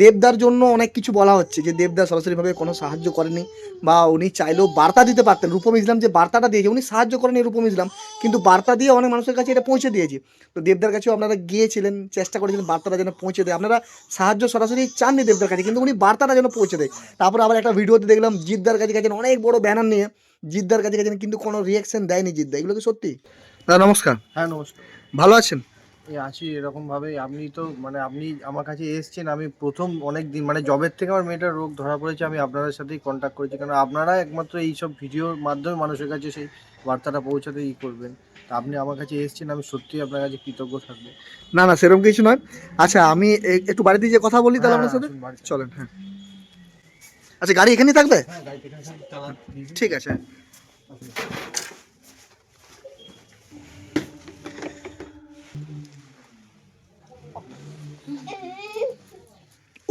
দেবদার জন্য অনেক কিছু বলা হচ্ছে যে দেবদা সরাসরিভাবে কোনো সাহায্য করেনি বা উনি চাইলেও বার্তা দিতে পারতেন। রূপম ইসলাম যে বার্তাটা দিয়েছে উনি সাহায্য করেনি রূপম ইসলাম কিন্তু বার্তা দিয়ে অনেক মানুষের কাছে এটা পৌঁছে দিয়েছে। তো দেবদার কাছেও আপনারা গিয়েছিলেন চেষ্টা করেছিলেন বার্তাটা যেন পৌঁছে দেয়। আপনারা সাহায্য সরাসরি চাননি দেবদার কাছে কিন্তু উনি বার্তাটা যেন পৌঁছে দেয়। তারপর আবার একটা ভিডিওতে দেখলাম জিদ্দার কাছে গেছেন অনেক বড় ব্যানার নিয়ে। জিদ্দার কাছে গেছেন কিন্তু কোনো রিয়াকশন দেয়নি জিদ্দা। এগুলো কি সত্যি? দাদা নমস্কার। হ্যাঁ নমস্কার। ভালো আছেন? আছি এরকম ভাবে আপনি তো মানে আপনি আমার কাছে এসেছেন আমি প্রথম অনেক দিন মানে জবের থেকে আমার মেয়েটার রোগ ধরা পড়েছে আমি আপনাদের সাথেই কন্ট্যাক্ট করেছি। কারণ আপনারা একমাত্র এই সব ভিডিওর মাধ্যমে মানুষের কাছে সেই বার্তাটা পৌঁছাতে ই করবেন। তা আপনি আমার কাছে এসেছেন আমি সত্যিই আপনার কাছে কৃতজ্ঞ থাকব। না না সেরকম কিছু নয়। আচ্ছা আমি একটু বাড়িতে যে কথা বলি তাহলে হ্যাঁ, আপনার সাথে? আসুন চলেন হ্যাঁ। আচ্ছা গাড়ি এখানেই থাকবে? হ্যাঁ। ঠিক আছে।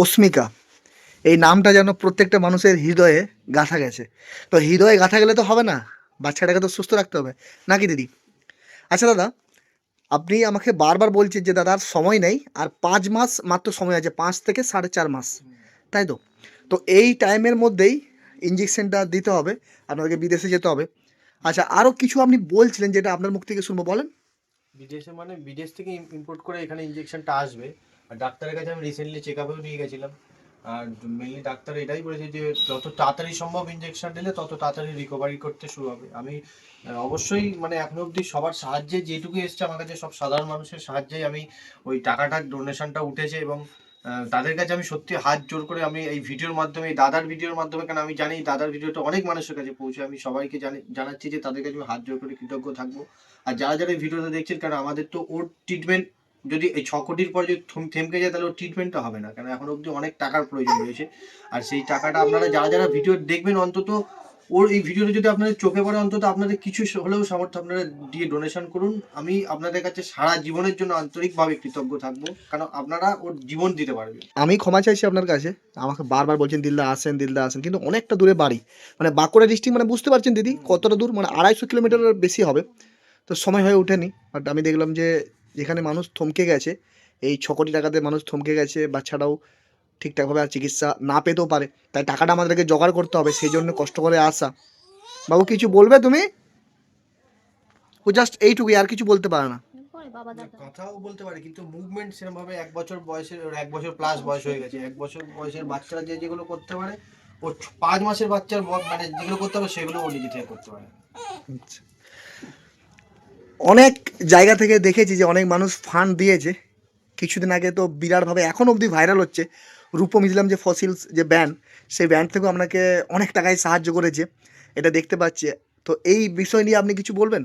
অস্মিকা। এই নামটা যেন প্রত্যেকটা মানুষের হৃদয়ে গাঁথা গেছে। তো হৃদয়ে গাঁথা গেলে তো হবে না, বাচ্চাটাকে তো সুস্থ রাখতে হবে। নাকি দিদি? আচ্ছা দাদা, আপনি আমাকে বারবার বলছেন যে দাদার সময় নেই, আর পাঁচ মাস মাত্র সময় আছে, পাঁচ থেকে সাড়ে চার মাস। তাই তো? তো এই টাইমের মধ্যেই ইঞ্জেকশনটা দিতে হবে আপনাদেরকে বিদেশে যেতে হবে। আচ্ছা আরও কিছু আপনি বলছিলেন যেটা আপনার মুখ থেকে শুনব, বলেন। বিদেশে মানে বিদেশ থেকে ইম্পোর্ট করে এখানে ইঞ্জেকশনটা আসবে। আর ডাক্তারের কাছে আমি রিসেন্টলি চেক আপেও নিয়ে গেছিলাম। আর মেনলি ডাক্তার এটাই বলেছে যে, যত তাড়াতাড়ি সম্ভব ইঞ্জেকশন দিলে তত তাড়াতাড়ি রিকভারি করতে শুরু হবে। আমি অবশ্যই মানে এখনও অবধি সবার সাহায্যে যেটুকু এসছে আমার কাছে, সব সাধারণ মানুষের সাহায্যেই আমি ওই টাকাটা ডোনেশনটা উঠেছে এবং তাদের কাছে আমি সত্যি হাত জোর করে আমি এই ভিডিওর মাধ্যমে দাদার ভিডিওর মাধ্যমে, কারণ আমি জানি দাদার ভিডিওটা অনেক মানুষের কাছে পৌঁছে আমি সবাইকে জানি, জানাচ্ছি যে তাদের কাছে আমি হাত জোর করে কৃতজ্ঞ থাকব। আর যারা যারা এই ভিডিওটা দেখছেন, কারণ আমাদের তো ওর ট্রিটমেন্ট যদি এই ছ কোটির পর যদি থম- থেমকে যায়, তাহলে ওর ট্রিটমেন্টটা হবে না। কেন এখন অবধি অনেক টাকার প্রয়োজন রয়েছে। আর সেই টাকাটা আপনারা যারা যারা ভিডিও দেখবেন, অন্তত ওর এই ভিডিওটা যদি আপনাদের চোখে পড়ে, অন্তত আপনাদের কিছু হলেও সামর্থ্য আপনারা দিয়ে ডোনেশন করুন। আমি আপনাদের কাছে সারা জীবনের জন্য আন্তরিকভাবে কৃতজ্ঞ থাকব কারণ আপনারা ওর জীবন দিতে পারবেন। আমি ক্ষমা চাইছি আপনার কাছে। আমাকে বারবার বলছেন, দিলদা, আসেন দিলদা, আসেন। কিন্তু অনেকটা দূরে বাড়ি। মানে বাঁকুড়া ডিস্ট্রিক্ট মানে বুঝতে পারছেন দিদি, কতটা দূর? মানে আড়াইশো কিলোমিটারের বেশি হবে। তো সময় হয়ে ওঠেনি। বাট আমি দেখলাম যে যেখানে মানুষ থমকে গেছে এই ছ কোটি টাকাতে মানুষ থমকে গেছে বাচ্চাটাও ঠিকঠাকভাবে আর চিকিৎসা না পেতেও পারে তাই টাকাটা আমাদেরকে জোগাড় করতে হবে সেই জন্য কষ্ট করে আসা। বাবু কিছু বলবে তুমি? ও জাস্ট এইটুকুই আর কিছু বলতে পারে না। বাবা কথাও বলতে পারে কিন্তু মুভমেন্ট সেরকম ভাবে এক বছর বয়সের এক বছর প্লাস বয়স হয়ে গেছে। এক বছর বয়সের বাচ্চারা যে যেগুলো করতে পারে ও পাঁচ মাসের বাচ্চার মানে যেগুলো করতে হবে সেগুলো ও নিজে থেকে করতে পারে। আচ্ছা। অনেক জায়গা থেকে দেখেছি যে অনেক মানুষ ফান্ড দিয়েছে। কিছুদিন আগে তো বিরাটভাবে এখন অবধি ভাইরাল হচ্ছে। রূপম ইসলাম যে ফসিলস যে ব্যান্ড সেই ব্যান্ড থেকেও আপনাকে অনেক টাকায় সাহায্য করেছে। এটা দেখতে পাচ্ছি। তো এই বিষয় নিয়ে আপনি কিছু বলবেন?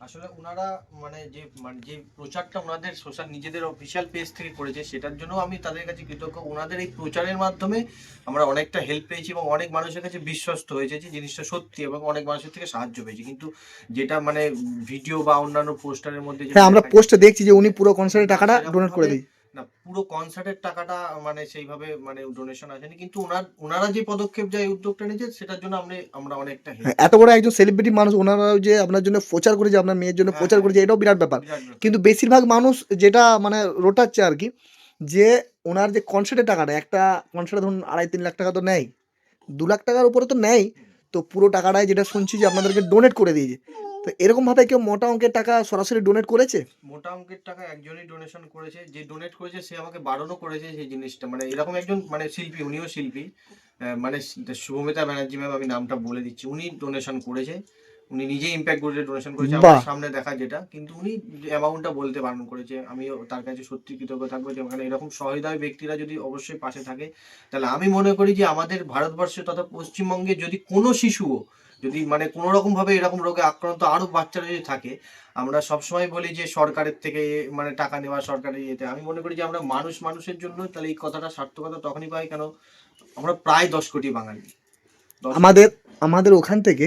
আসলে ওনারা মানে যে মানে যে প্রচারটা ওনাদের সোশ্যাল নিজেদের অফিসিয়াল পেজ থেকে করেছে সেটার জন্য আমি তাদের কাছে কৃতজ্ঞ। ওনাদের এই প্রচারের মাধ্যমে আমরা অনেকটা হেল্প পেয়েছি এবং অনেক মানুষের কাছে বিশ্বস্ত হয়েছে যে জিনিসটা সত্যি এবং অনেক মানুষের থেকে সাহায্য পেয়েছি। কিন্তু যেটা মানে ভিডিও বা অন্যান্য পোস্টারের মধ্যে হ্যাঁ আমরা পোস্টে দেখছি যে উনি পুরো কনসার্টের টাকাটা ডোনেট করে দিই না পুরো কনসার্টের টাকাটা মানে সেইভাবে মানে ডোনেশন আসেনি কিন্তু ওনার ওনারা যে পদক্ষেপ যে উদ্যোগটা নিয়েছে সেটার জন্য আমরা আমরা অনেকটা হ্যাঁ, এত বড় একজন সেলিব্রিটি মানুষ ওনারাও যে আপনার জন্য প্রচার করেছে আপনার মেয়ের জন্য হ্যাঁ, প্রচার হ্যাঁ। করেছে এটাও বিরাট ব্যাপার বিরাট ব্যাপার। কিন্তু বেশিরভাগ মানুষ যেটা মানে রোটাচ্ছে আর কি যে ওনার যে কনসার্টের টাকাটা একটা কনসার্টে ধরুন আড়াই তিন লাখ টাকা তো নেয় দু লাখ টাকার উপরে তো নেয় তো পুরো টাকাটাই যেটা শুনছি যে আপনাদেরকে ডোনেট করে দিয়েছে তো এরকমভাবে কেউ মোটা অঙ্কের টাকা সরাসরি ডোনেট করেছে? মোটা অঙ্কের টাকা একজনই ডোনেশন করেছে। যে ডোনেট করেছে সে আমাকে বারণও করেছে সেই জিনিসটা। মানে এরকম একজন মানে শিল্পী উনিও শিল্পী। মানে শুভমিতা ব্যানার্জি ম্যাম আমি নামটা বলে দিচ্ছি। উনি ডোনেশন করেছে। উনি নিজেই ইম্প্যাক্ট করেছে ডোনেশন করেছে। আমার সামনে দেখা যেটা। কিন্তু উনি অ্যামাউন্টটা বলতে বারণ করেছে। আমিও তার কাছে সত্যি কৃতজ্ঞ থাকব যে ওখানে এরকম সহৃদয় ব্যক্তিরা যদি অবশ্যই পাশে থাকে তাহলে আমি মনে করি যে আমাদের ভারতবর্ষে তথা পশ্চিমবঙ্গে যদি কোনো শিশুও যদি মানে কোনো রকম ভাবে এরকম রোগে আক্রান্ত আরও বাচ্চারা যদি থাকে আমরা সবসময় বলি যে সরকারের থেকে মানে টাকা নেওয়া সরকারের ইয়েতে। আমি মনে করি যে আমরা মানুষ মানুষের জন্য তাহলে এই কথাটা সার্থকতা তখনই পাই কেন আমরা প্রায় দশ কোটি বাঙালি। আমাদের আমাদের ওখান থেকে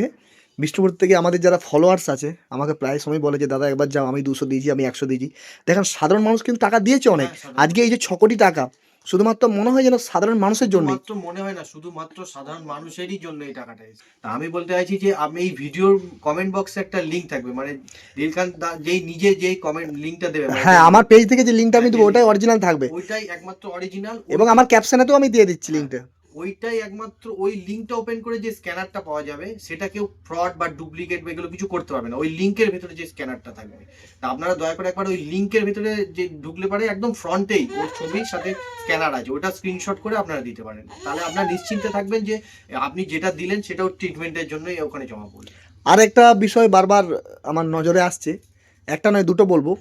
বিষ্ণুপুর থেকে আমাদের যারা ফলোয়ার্স আছে আমাকে প্রায় সময় বলে যে দাদা একবার যাও আমি দুশো দিয়েছি আমি একশো দিয়েছি। দেখেন সাধারণ মানুষ কিন্তু টাকা দিয়েছে অনেক। হ্যাঁ, আজকে এই যে ছ কোটি টাকা শুধুমাত্র মনে হয় যেন সাধারণ মানুষের জন্য মাত্র মনে হয় না শুধুমাত্র সাধারণ মানুষেরই জন্য এই টাকাটা তা আমি বলতে চাইছি যে আমি এই ভিডিওর কমেন্ট বক্সে একটা লিংক থাকবে মানে দিলখান যেই নিজে যেই কমেন্ট লিংকটা দেবে মানে হ্যাঁ আমার পেজ থেকে যে লিঙ্কটা আমি দেবো ওটাই অরিজিনাল থাকবে। ওইটাই একমাত্র অরিজিনাল এবং আমার ক্যাপশনেতেও আমি দিয়ে দিচ্ছি লিঙ্কটা ওইটাই একমাত্র ওই লিঙ্কটা ওপেন করে যে স্ক্যানারটা পাওয়া যাবে, সেটা কেউ ফ্রড বা ডুপ্লিকেট বা এগুলো কিছু করতে পারবে না। ওই লিঙ্কের ভিতরে যে স্ক্যানারটা থাকবে। তা আপনারা দয়া করে একবার ওই লিঙ্কের ভিতরে যে ঢুকলে পারে, একদম ফ্রন্টেই ওর ছবির সাথে স্ক্যানার আছে। ওটা স্ক্রিনশট করে আপনারা দিতে পারেন। তাহলে আপনারা নিশ্চিন্তে থাকবেন যে আপনি যেটা দিলেন, সেটা ওর ট্রিটমেন্টের জন্যই ওখানে জমা পড়বে। আর একটা বিষয় বারবার আমার নজরে আসছে। একটা নয়, দুটো বলব।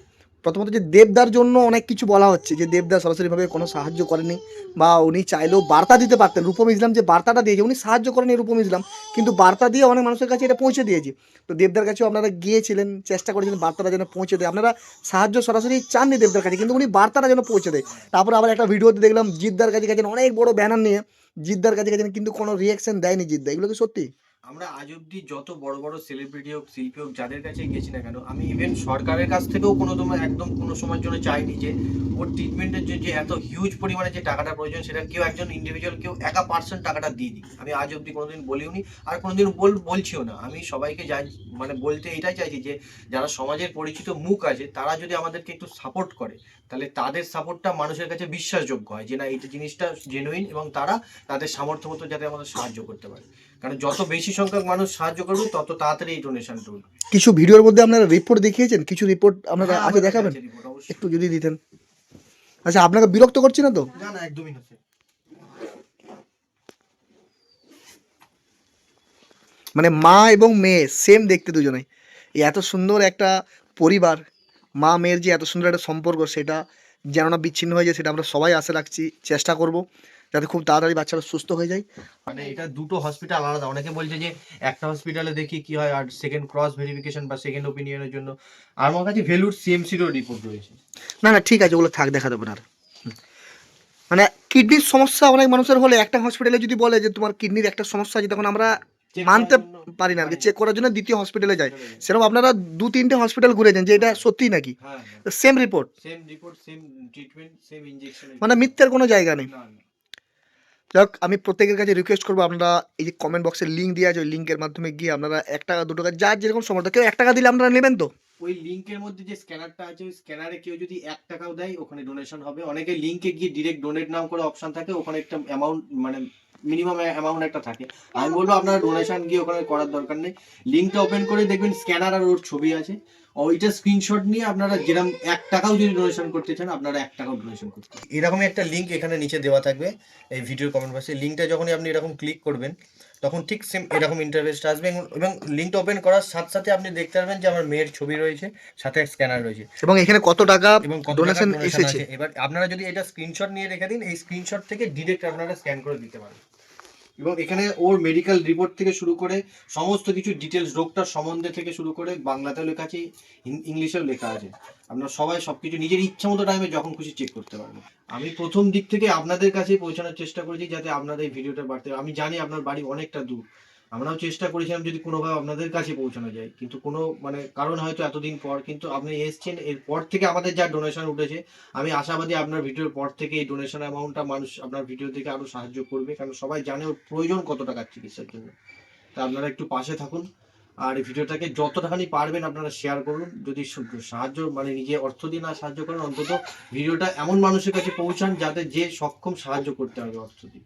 প্রথমত যে দেবদার জন্য অনেক কিছু বলা হচ্ছে, যে দেবদা সরাসরিভাবে কোনো সাহায্য করেনি বা উনি চাইলেও বার্তা দিতে পারতেন। রূপম ইসলাম যে বার্তাটা দিয়েছে, উনি সাহায্য করেনি রূপম ইসলাম, কিন্তু বার্তা দিয়ে অনেক মানুষের কাছে এটা পৌঁছে দিয়েছে। তো দেবদার কাছেও আপনারা গিয়েছিলেন, চেষ্টা করেছিলেন বার্তাটা যেন পৌঁছে দেয়। আপনারা সাহায্য সরাসরি চাননি দেবদার কাছে, কিন্তু উনি বার্তাটা যেন পৌঁছে দেয়। তারপর আবার একটা ভিডিওতে দেখলাম, জিদ্দার কাছে গেছেন অনেক বড় ব্যানার নিয়ে। জিদ্দার কাছে গেছেন, কিন্তু কোনো রিয়াকশন দেয়নি জিদ্দা। এগুলো কি সত্যি? আমরা আজ অব্দি যত বড় বড় সেলিব্রিটি হোক, শিল্পী হোক, যাদের কাছে গেছি না কেন, আমি ইভেন সরকারের কাছ থেকেও কোনো তোমার একদম কোনো সময়ের জন্য চাইনি যে ওর ট্রিটমেন্টের যে এত হিউজ পরিমাণে যে টাকাটা প্রয়োজন, সেটা কেউ একজন ইন্ডিভিজুয়াল কেউ একা পার্সেন্ট টাকাটা দিয়ে দিই আমি আজ অব্দি কোনোদিন বলিওনি, আর কোনোদিন বল, বলছিও না। আমি সবাইকে যাই মানে বলতে এটাই চাইছি যে, যারা সমাজের পরিচিত মুখ আছে, তারা যদি আমাদেরকে একটু সাপোর্ট করে, তাহলে তাদের সাপোর্টটা মানুষের কাছে বিশ্বাসযোগ্য হয় যে, না এই জিনিসটা জেনুইন এবং তারা তাদের সামর্থ্য মতো যাতে আমাদের সাহায্য করতে পারে। কারণ যত বেশি সংখ্যক মানুষ সাহায্য করবে তত তাড়াতাড়ি এই ডোনেশন উঠবে। কিছু ভিডিওর মধ্যে আপনারা রিপোর্ট দেখিয়েছেন? কিছু রিপোর্ট আপনারা হ্যাঁ, আগে দেখাবেন। একটু যদি দিতেন। আচ্ছা আপনাকে বিরক্ত করছি না তো? না না একদমই না মানে মা এবং মেয়ে সেম দেখতে দুজনেই এই এত সুন্দর একটা পরিবার মা মেয়ের যে এত সুন্দর একটা সম্পর্ক সেটা যেন না বিচ্ছিন্ন হয়ে যায় সেটা আমরা সবাই আশা রাখছি চেষ্টা করব। যাতে খুব তাড়াতাড়ি বাচ্চারা সুস্থ হয়ে যায়। মানে এটা দুটো হসপিটাল আলাদা। অনেকে বলছে যে একটা হসপিটালে দেখি কি হয় আর সেকেন্ড ক্রস ভেরিফিকেশন বা সেকেন্ড ওপিনিয়নের জন্য। আর আমার কাছে ভেলুর সিএমসিরও রিপোর্ট রয়েছে। না না ঠিক আছে ওগুলো থাক দেখা দেবো না। মানে কিডনির সমস্যা অনেক মানুষের হলে একটা হসপিটালে যদি বলে যে তোমার কিডনির একটা সমস্যা আছে তখন আমরা মানতে পারি না আর কি। চেক করার জন্য দ্বিতীয় হসপিটালে যাই সেরকম আপনারা দু তিনটে হসপিটাল ঘুরে যান যে এটা সত্যি নাকি? Same report same report same treatment same injection মানে মিথ্যের কোনো জায়গা নেই। যাক, আমি প্রত্যেকের কাছে রিকোয়েস্ট করব, আপনারা এই যে কমেন্ট বক্সে লিঙ্ক দেওয়া আছে, ওই লিঙ্কের মাধ্যমে গিয়ে আপনারা এক টাকা, দু টাকা যার যেরকম সমর্থ কেউ এক টাকা দিলে আপনারা নেবেন তো? ওই লিংকের মধ্যে যে স্ক্যানারটা আছে, ওই স্ক্যানারে কেউ যদি এক টাকাও দেয়, ওখানে ডোনেশন হবে। অনেকে লিংকে গিয়ে ডিরেক্ট ডোনেট নাও করে অপশন থাকে, ওখানে একটা অ্যামাউন্ট মানে মিনিমাম অ্যামাউন্ট একটা থাকে। আমি বলব, আপনারা ডোনেশন গিয়ে ওখানে করার দরকার নেই। লিঙ্কটা ওপেন করে দেখবেন স্ক্যানার আর ওর ছবি আছে। ওইটা স্ক্রিনশট নিয়ে আপনারা যেরকম এক টাকাও যদি ডোনেশন করতে চান আপনারা এক টাকাও ডোনেশন করতে পারেন। এরকমই একটা লিঙ্ক এখানে নিচে দেওয়া থাকবে এই ভিডিওর কমেন্ট বক্সে লিঙ্কটা যখনই আপনি এরকম ক্লিক করবেন তখন ঠিক সেম এরকম ইন্টারভেস্ট আসবে এবং- এবং লিঙ্কটা ওপেন করার সাথে সাথে আপনি দেখতে পারবেন যে আমার মেয়ের ছবি রয়েছে সাথে স্ক্যানার রয়েছে। এবং এখানে কত টাকা এবং কত ডোনেশন এসেছে? এবার আপনারা যদি এটা স্ক্রিনশট নিয়ে রেখে দিন এই স্ক্রিনশট থেকে ডিরেক্ট আপনারা স্ক্যান করে দিতে পারেন। এবং এখানে ওর মেডিকেল রিপোর্ট থেকে শুরু করে সমস্ত কিছু ডিটেলস রোগটার সম্বন্ধে থেকে শুরু করে বাংলাতেও লেখা আছে ইংলিশেও লেখা আছে। আপনারা সবাই সব কিছু নিজের ইচ্ছা মতো টাইমে যখন খুশি চেক করতে পারবেন আমি প্রথম দিক থেকে আপনাদের কাছে পৌঁছানোর চেষ্টা করেছি যাতে আপনাদের এই ভিডিওটা বাড়তে আমি জানি আপনার বাড়ি অনেকটা দূর। আমরাও চেষ্টা করেছিলাম যদি কোনোভাবে আপনাদের কাছে পৌঁছানো যায়। কিন্তু কোনো মানে কারণ হয়তো এতদিন পর, কিন্তু আপনি এসছেন, এরপর থেকে আমাদের যা ডোনেশন উঠেছে, আমি আশাবাদী আপনার ভিডিওর পর থেকে এই ডোনেশন অ্যামাউন্টটা মানুষ আপনার ভিডিও থেকে আরও সাহায্য করবে, কারণ সবাই জানে ওর প্রয়োজন কত টাকার চিকিৎসার জন্য। তা আপনারা একটু পাশে থাকুন, আর এই ভিডিওটাকে যতটাখানি পারবেন আপনারা শেয়ার করুন। যদি সাহায্য মানে নিজে অর্থ দিয়ে না সাহায্য করেন, অন্তত ভিডিওটা এমন মানুষের কাছে পৌঁছান যাতে যে সক্ষম সাহায্য করতে হবে অর্থ দিয়ে।